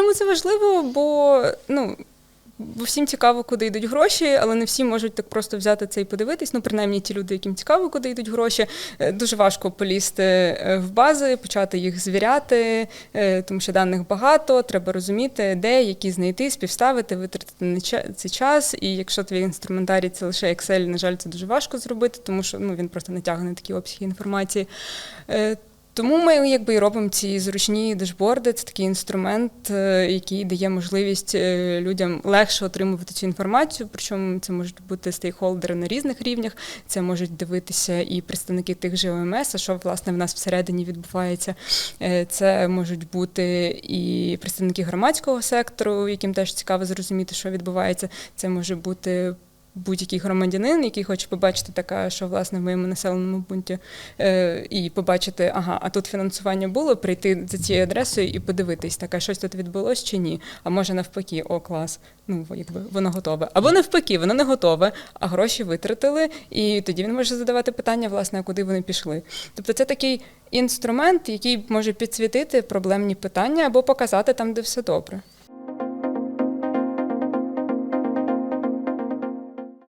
чому це важливо? Бо ну. Бо всім цікаво, куди йдуть гроші, але не всі можуть так просто взяти це і подивитись. Ну, принаймні ті люди, яким цікаво, куди йдуть гроші. Е, Дуже важко полізти е, в бази, почати їх звіряти, е, тому що даних багато. Треба розуміти, де які знайти, співставити, витратити цей час. І якщо твій інструментарій це лише Excel, на жаль, це дуже важко зробити, тому що ну він просто не тягне такі обсяги інформації. Тому ми якби і робимо ці зручні дешборди. Це такий інструмент, е, який дає можливість е, людям легше отримувати цю інформацію. Причому це можуть бути стейкхолдери на різних рівнях. Це можуть дивитися і представники тих же ОМС, що власне в нас всередині відбувається. Е, Це можуть бути і представники громадського сектору, яким теж цікаво зрозуміти, що відбувається. Це може бути. Будь-який громадянин, який хоче побачити таке, що власне в моєму населеному пункті, е, і побачити, ага, а тут фінансування було, прийти за цією адресою і подивитись, таке щось тут відбулось чи ні. А може навпаки, о, клас, ну якби воно готове. Або навпаки, воно не готове, а гроші витратили, і тоді він може задавати питання, власне, куди вони пішли. Тобто це такий інструмент, який може підсвітити проблемні питання або показати там, де все добре.